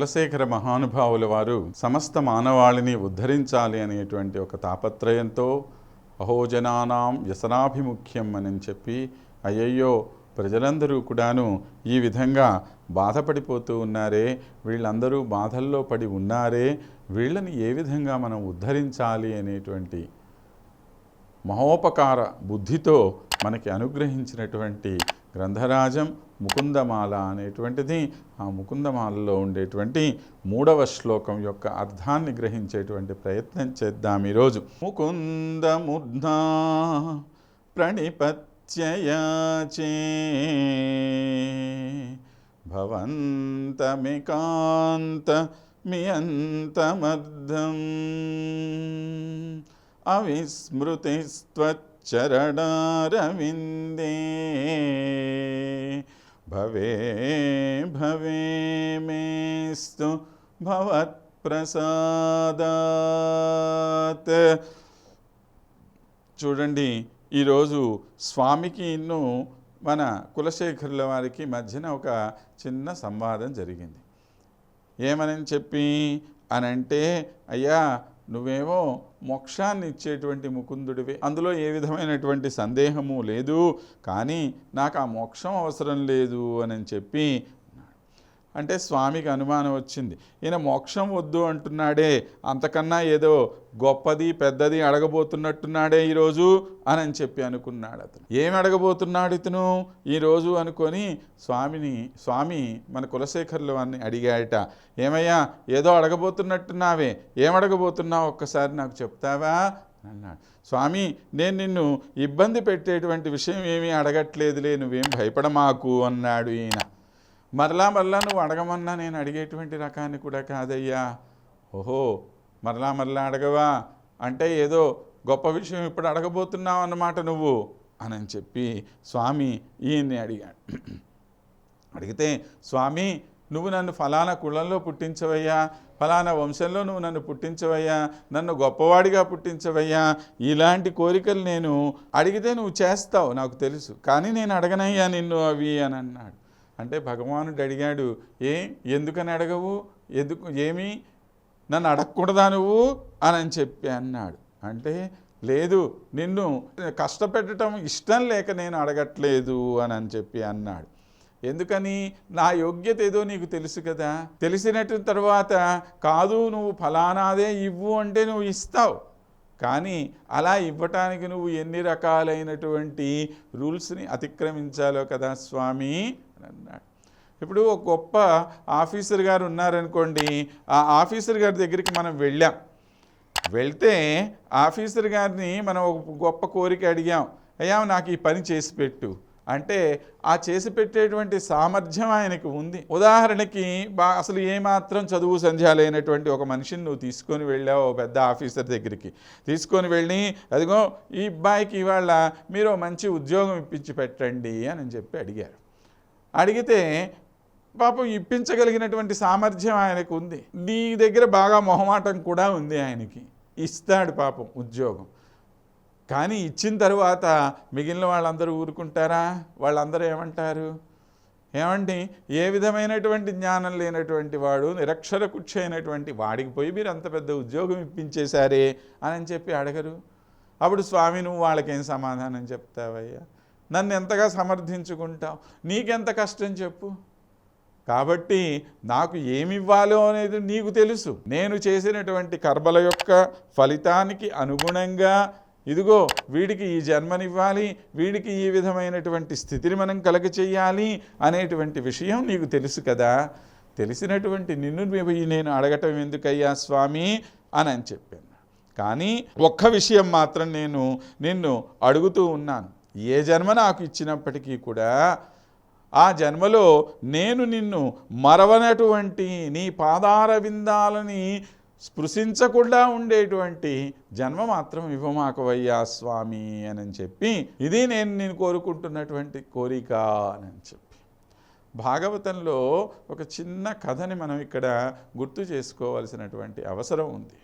కులశేఖర మహానుభావుల వారు సమస్త మానవాళిని ఉద్ధరించాలి అనేటువంటి ఒక తాపత్రయంతో అహోజనానాం వ్యసనాభిముఖ్యం అని చెప్పి అయ్యయ్యో ప్రజలందరూ కూడాను ఈ విధంగా బాధపడిపోతూ ఉన్నారే వీళ్ళందరూ బాధల్లో పడి ఉన్నారే వీళ్ళని ఏ విధంగా మనం ఉద్ధరించాలి అనేటువంటి మహోపకార బుద్ధితో మనకి అనుగ్రహించినటువంటి గ్రంథరాజం ముకుందమాల అనేటువంటిది ఆ ముకుందమాలలో ఉండేటువంటి మూడవ శ్లోకం యొక్క అర్థాన్ని గ్రహించేటువంటి ప్రయత్నం చేద్దాం ఈరోజు. ముకుందముద్నా ప్రణిపత్యయాచే భవంతమికాంత మియంతమర్థం అవిస్మృతిస్త్వచ్చరణారవిందే భవే భవే మేస్తు భవత్ప్రసాదాత్ చూడండి ఈరోజు స్వామికి ఇన్ను మన కులశేఖరుల వారికి మధ్యన ఒక చిన్న సంవాదం జరిగింది. ఏమని చెప్పి అని అంటే అయ్యా నువ్వేమో మోక్షాన్ని ఇచ్చేటువంటి ముకుందుడివి. అందులో ఏ విధమైనటువంటి సందేహము లేదు. కానీ నాకు ఆ మోక్షం అవసరం లేదు అని చెప్పి అంటే స్వామికి అనుమానం వచ్చింది. ఈయన మోక్షం వద్దు అంటున్నాడే అంతకన్నా ఏదో గొప్పది పెద్దది అడగబోతున్నట్టున్నాడే ఈరోజు అని అని చెప్పి అనుకున్నాడు అతను. ఏమి అడగబోతున్నాడు ఇతను? ఈరోజు అనుకొని స్వామిని స్వామి మన కులశేఖర్లు అని అడిగాయట ఏమయ్యా ఏదో అడగబోతున్నట్టున్నావే ఏమడగబోతున్నావు ఒక్కసారి నాకు చెప్తావా? అన్నాడు. స్వామి నేను నిన్ను ఇబ్బంది పెట్టేటువంటి విషయం ఏమీ అడగట్లేదులే నువ్వేం భయపడమాకు అన్నాడు ఈయన. మరలా మరలా నువ్వు అడగమన్నా నేను అడిగేటువంటి రకాన్ని కూడా కాదయ్యా. ఓహో మరలా మరలా అడగవా? అంటే ఏదో గొప్ప విషయం ఇప్పుడు అడగబోతున్నావు అన్నమాట నువ్వు అని చెప్పి స్వామి ఈయన్ని అడిగాడు. అడిగితే స్వామి నువ్వు నన్ను ఫలానా కులంలో పుట్టించవయ్యా ఫలానా వంశంలో నువ్వు నన్ను పుట్టించవయ్యా నన్ను గొప్పవాడిగా పుట్టించవయ్యా ఇలాంటి కోరికలు నేను అడిగితే నువ్వు చేస్తావు నాకు తెలుసు. కానీ నేను అడగనయ్యా నిన్ను అవి అని అన్నాడు. అంటే భగవానుడు అడిగాడు ఏ ఎందుకని అడగవు? ఎందుకు ఏమి? నన్ను అడగకూడదా నువ్వు? అని చెప్పి అన్నాడు. అంటే లేదు నిన్ను కష్టపెట్టడం ఇష్టం లేక నేను అడగట్లేదు అని అని చెప్పి అన్నాడు. ఎందుకని? నా యోగ్యత ఏదో నీకు తెలుసు కదా. తెలిసినట్టు తర్వాత కాదు నువ్వు ఫలానాదే ఇవ్వు అంటే నువ్వు ఇస్తావు. కానీ అలా ఇవ్వటానికి నువ్వు ఎన్ని రకాలైనటువంటి రూల్స్ని అతిక్రమించాలో కదా స్వామి అని అన్నాడు. ఇప్పుడు ఒక గొప్ప ఆఫీసర్ గారు ఉన్నారనుకోండి ఆ ఆఫీసర్ గారి దగ్గరికి మనం వెళ్ళాం. వెళ్తే ఆఫీసర్ గారిని మనం ఒక గొప్ప కోరిక అడిగాం. అయ్యా నాకు ఈ పని చేసి పెట్టు. అంటే ఆ చేసి పెట్టేటువంటి సామర్థ్యం ఆయనకి ఉంది. ఉదాహరణకి బా అసలు ఏమాత్రం చదువు సంధ్య లేనటువంటి ఒక మనిషిని నువ్వు తీసుకొని వెళ్ళావు పెద్ద ఆఫీసర్ దగ్గరికి. తీసుకొని వెళ్ళి అదిగో ఈ అబ్బాయికి ఇవాళ మీరు మంచి ఉద్యోగం ఇప్పించి పెట్టండి అని చెప్పి అడిగారు. అడిగితే పాపం ఇప్పించగలిగినటువంటి సామర్థ్యం ఆయనకు ఉంది. నీ దగ్గర బాగా మొహమాటం కూడా ఉంది ఆయనకి. ఇస్తాడు పాపం ఉద్యోగం. కానీ ఇచ్చిన తర్వాత మిగిలిన వాళ్ళందరూ ఊరుకుంటారా? వాళ్ళందరూ ఏమంటారు? ఏమండి? ఏ విధమైనటువంటి జ్ఞానం లేనటువంటి వాడు నిరక్షర కుక్ష అయినటువంటి వాడికి పోయి మీరు అంత పెద్ద ఉద్యోగం ఇప్పించేశారే అని చెప్పి అడగరు. అప్పుడు స్వామి నువ్వు వాళ్ళకేం సమాధానం చెప్తావయ్యా? నన్ను ఎంతగా సమర్థించుకుంటావు? నీకెంత కష్టం చెప్పు. కాబట్టి నాకు ఏమి ఇవ్వాలో అనేది నీకు తెలుసు. నేను చేసినటువంటి కర్మల యొక్క ఫలితానికి అనుగుణంగా ఇదిగో వీడికి ఈ జన్మనివ్వాలి వీడికి ఈ విధమైనటువంటి స్థితిని మనం కలగ చేయాలి అనేటువంటి విషయం నీకు తెలుసు కదా. తెలిసినటువంటి నిన్ను నేను అడగటం ఎందుకయ్యా స్వామి అని అని చెప్పాను. కానీ ఒక్క విషయం మాత్రం నేను నిన్ను అడుగుతూ ఉన్నాను. ఏ జన్మ నాకు ఇచ్చినప్పటికీ కూడా ఆ జన్మలో నేను నిన్ను మరవనటువంటి నీ పాదార విందాలని స్పృశించకుండా ఉండేటువంటి జన్మ మాత్రం ఇవ్వమాకవయ్యా స్వామి అని చెప్పి ఇది నేను నేను కోరుకుంటున్నటువంటి కోరిక అని చెప్పి. భాగవతంలో ఒక చిన్న కథని మనం ఇక్కడ గుర్తు చేసుకోవాల్సినటువంటి అవసరం ఉంది.